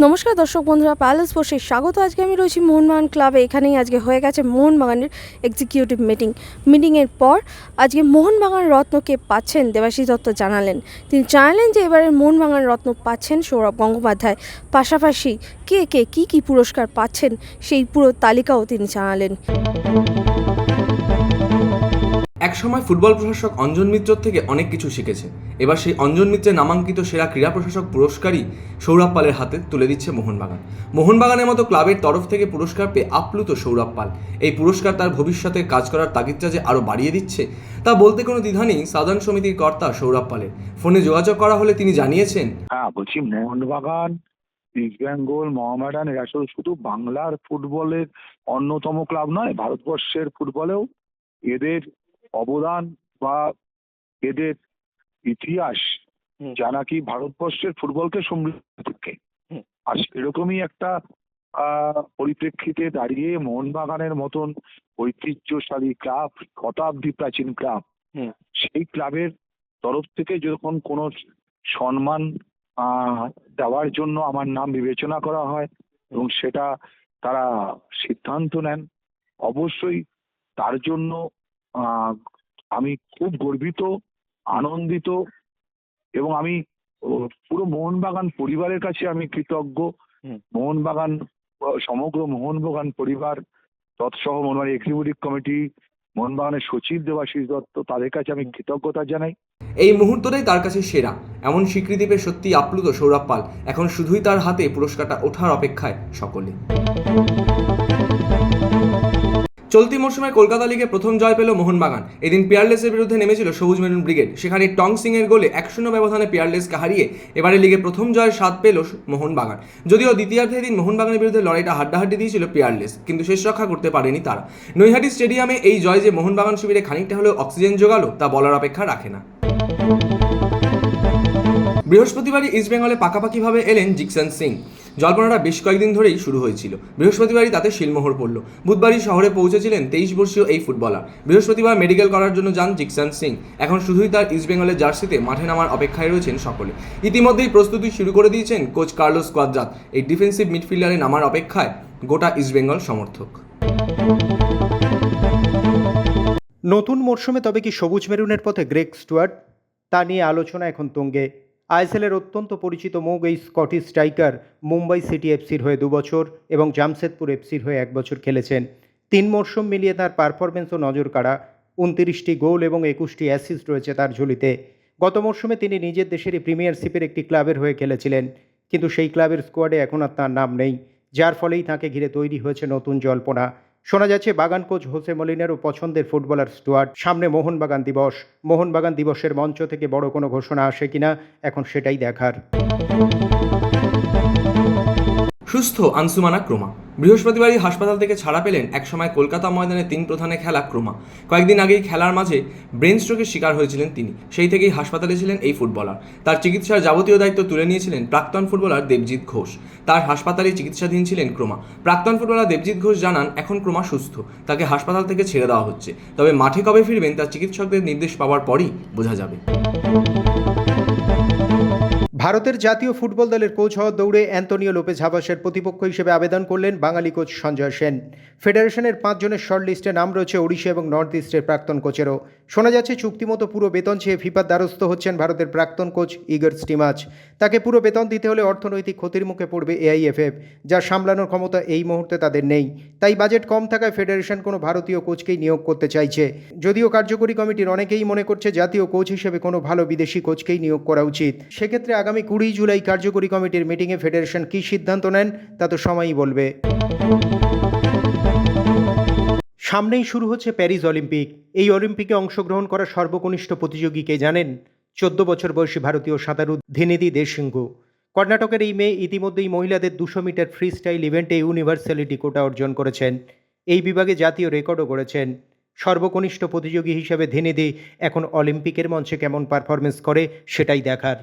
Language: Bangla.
নমস্কার দর্শক বন্ধুরা প্যালেস বসে স্বাগত। আজকে আমি রয়েছি মোহনবাগান ক্লাবে। এখানেই আজকে হয়ে গেছে মোহনবাগানের এক্সিকিউটিভ মিটিং মিটিংয়ের পর আজকে মোহনবাগান রত্নকে পাচ্ছেন দেবাশিস দত্ত জানালেন। তিনি জানালেন যে এবারে মোহনবাগান রত্ন পাচ্ছেন সৌরভ গঙ্গোপাধ্যায়। পাশাপাশি কে কে, কী কী পুরস্কার পাচ্ছেন সেই পুরো তালিকাও তিনি জানালেন। একসময় ফুটবল প্রশাসক অঞ্জন মিত্র থেকে অনেক কিছু শিখেছে। এবার সেই অঞ্জন মিত্রের নামাঙ্কিত সেরা ক্রীড়া প্রশাসক পুরস্কারই সৌরভ পালের হাতে তুলে দিচ্ছে মোহনবাগান। মোহনবাগানের মতো ক্লাবের তরফ থেকে পুরস্কার পেয়ে আপ্লুত সৌরভ পাল। এই পুরস্কার তার ভবিষ্যতে কাজ করার তাগিদটা যে আরও বাড়িয়ে দিচ্ছে, তা বলতে কোনো দ্বিধা নেই সাধারণ সমিতির কর্তা সৌরভ পালের। ফোনে যোগাযোগ করা হলে তিনি জানিয়েছেন হ্যাঁ বলছি মোহনবাগান ইস্ট বেঙ্গল মোহামেডান এরা শুধু বাংলার ফুটবলের অন্যতম ক্লাব নয়, ভারতবর্ষের ফুটবলেও এদের অবদান বা এদের ইতিহাস। যা নাকি ভারতবর্ষের ফুটবলকে সমৃদ্ধ থাকে আর এরকমই একটা পরিপ্রেক্ষিতে দাঁড়িয়ে মোহনবাগানের মতন ঐতিহ্যশালী ক্লাব শতাব্দী প্রাচীন ক্লাব। সেই ক্লাবের তরফ থেকে যখন কোনো সম্মান দেওয়ার জন্য আমার নাম বিবেচনা করা হয় এবং সেটা তারা সিদ্ধান্ত নেন অবশ্যই তার জন্য আমি খুব গর্বিত আনন্দিত এবং আমি ও, পুরো মোহনবাগান পরিবারের কাছে আমি কৃতজ্ঞ। মোহনবাগান সমগ্র মোহনবাগান পরিবার তৎসহ মোহনবাগান এক্সিকিউটিভ কমিটি মোহনবাগানের সচিব দেবাশিস দত্ত তাদের কাছে আমি কৃতজ্ঞতা জানাই। এই মুহূর্তটাই তার কাছে সেরা। এমন স্বীকৃতি পেয়ে সত্যি আপ্লুত সৌরভ পাল। এখন শুধুই তার হাতে পুরস্কারটা ওঠার অপেক্ষায় সকলে। চলতি মরশুমে কলকাতা লিগে প্রথম জয় পেল মোহনবাগান। এদিন পিয়ারলেসের বিরুদ্ধে নেমেছিল সবুজ মেরুন ব্রিগেড। সেখানে টং সিং এর গোলে এক শূন্য ব্যবধানে পিয়ারলেসকে হারিয়ে এবারে লিগে প্রথম জয়ের স্বাদ পেল মোহনবাগান। যদিও দ্বিতীয়ার্ধে এদিন মোহনবাগানের বিরুদ্ধে লড়াইটা হাড্ডাহাড্ডি দিয়েছিল পিয়ারলেস কিন্তু শেষ রক্ষা করতে পারেনি তারা। নৈহাটি স্টেডিয়ামে এই জয় যে মোহনবাগান শিবিরে খানিকটা হলেও অক্সিজেন জোগালো তা বলার অপেক্ষা রাখে না। বৃহস্পতিবারই ইস্টবেঙ্গলে পাকাপাকিভাবে এলেন জিকসন সিং। জল্পনাটা বেশ কয়েকদিন ধরেই শুরু হয়েছিল। বৃহস্পতিবারই তাতে শিলমোহর পড়ল। বুধবারই শহরে পৌঁছেছিলেন তেইশ বর্ষীয় এই ফুটবলার। বৃহস্পতিবার মেডিকেল করার জন্য যান জিকসন সিং। এখন শুধুই তার ইস্টবেঙ্গলের জার্সিতে মাঠে নামার অপেক্ষায় রয়েছেন সকলে। ইতিমধ্যেই প্রস্তুতি শুরু করে দিয়েছেন কোচ কার্লোস কোয়াদ্রাত এই ডিফেন্সিভ মিডফিল্ডারে নামার অপেক্ষায় গোটা ইস্টবেঙ্গল সমর্থক। নতুন মরশুমে তবে কি সবুজ মেরুনের পথে গ্রেগ স্টুয়ার্ট? তা নিয়ে আলোচনা এখন তুঙ্গে আইএসএলের অত্যন্ত পরিচিত মুগ এই স্কটিশ স্ট্রাইকার মুম্বাই সিটি এফসির হয়ে দুবছর এবং জামশেদপুর এফসির হয়ে এক বছর খেলেছেন। তিন মরশুম মিলিয়ে তার পারফরমেন্সও নজর কাড়া উনতিরিশটি গোল এবং একুশটি অ্যাসিস্ট রয়েছে তার ঝুলিতে। গত মরশুমে তিনি নিজের দেশেরই প্রিমিয়ারশিপের একটি ক্লাবের হয়ে খেলেছিলেন, কিন্তু সেই ক্লাবের স্কোয়াডে এখন আর তার নাম নেই, যার ফলেই তাকে ঘিরে তৈরি হয়েছে নতুন জল্পনা। শোনা যাচ্ছে, বাগান কোচ হোসে মলিনেরও পছন্দের ফুটবলার স্টুয়ার্ট। সামনে মোহনবাগান দিবস। মোহনবাগান দিবসের মঞ্চ থেকে বড় কোনো ঘোষণা আসে কিনা, এখন সেটাই দেখার। সুস্থ আনসুমানা ক্রোমা। বৃহস্পতিবারই হাসপাতাল থেকে ছাড়া পেলেন একসময় কলকাতা ময়দানে তিন প্রধানে খেলা ক্রোমা। কয়েকদিন আগেই খেলার মাঝে ব্রেন স্ট্রোকের শিকার হয়েছিলেন তিনি। সেই থেকেই হাসপাতালে ছিলেন এই ফুটবলার। তার চিকিৎসার যাবতীয় দায়িত্ব তুলে নিয়েছিলেন প্রাক্তন ফুটবলার দেবজিৎ ঘোষ। তার হাসপাতালে চিকিৎসাধীন ছিলেন ক্রোমা। প্রাক্তন ফুটবলার দেবজিৎ ঘোষ জানান, এখন ক্রোমা সুস্থ। তাকে হাসপাতাল থেকে ছেড়ে দেওয়া হচ্ছে। তবে মাঠে কবে ফিরবেন তার চিকিৎসকদের নির্দেশ পাওয়ার পরই বোঝা যাবে। ভারতের জাতীয় ফুটবল দলের কোচ হওয়ার দৌড়ে অ্যান্তনিও লোপেজ হাবাসের প্রতিপক্ষ হিসেবে আবেদন করলেন বাঙালি কোচ সঞ্জয় সেন। ফেডারেশনের পাঁচজনের শর্ট লিস্টে নাম রয়েছে ওড়িশা এবং নর্থ ইস্টের প্রাক্তন কোচেরও। শোনা যাচ্ছে চুক্তিমতো পুরো বেতন চেয়ে ফিফার দ্বারস্থ হচ্ছেন ভারতের প্রাক্তন কোচ ইগর স্টিমাচ। তাকে পুরো বেতন দিতে হলে অর্থনৈতিক ক্ষতির মুখে পড়বে এআইএফএফ, যা সামলানোর ক্ষমতা এই মুহূর্তে তাদের নেই। তাই বাজেট কম থাকায় ফেডারেশন কোনো ভারতীয় কোচকেই নিয়োগ করতে চাইছে। যদিও কার্যকরী কমিটির অনেকেই মনে করছে জাতীয় কোচ হিসেবে কোনো ভালো বিদেশি কোচকেই নিয়োগ করা উচিত। সেক্ষেত্রে আগামী কুড়ি জুলাই কার্যকরী কমিটির মিটিংয়ে ফেডারেশন কী সিদ্ধান্ত নেন, তা তো সময়ই বলবে। সামনেই শুরু হচ্ছে প্যারিস অলিম্পিক। এই অলিম্পিকে অংশগ্রহণ করা সর্বকনিষ্ঠ প্রতিযোগী কে জানেন? চোদ্দ বছর বয়সী ভারতীয় সাঁতারু ধীনিধি দেশসিংহ কর্ণাটকের এই মেয়ে ইতিমধ্যেই মহিলাদের দুশো মিটার ফ্রি স্টাইল ইভেন্টে ইউনিভার্সালিটি কোটা অর্জন করেছেন। এই বিভাগে জাতীয় রেকর্ডও করেছেন সর্বকনিষ্ঠ প্রতিযোগী হিসেবে ধেনে এখন অলিম্পিকের মঞ্চে কেমন পারফরমেন্স করে সেটাই দেখার।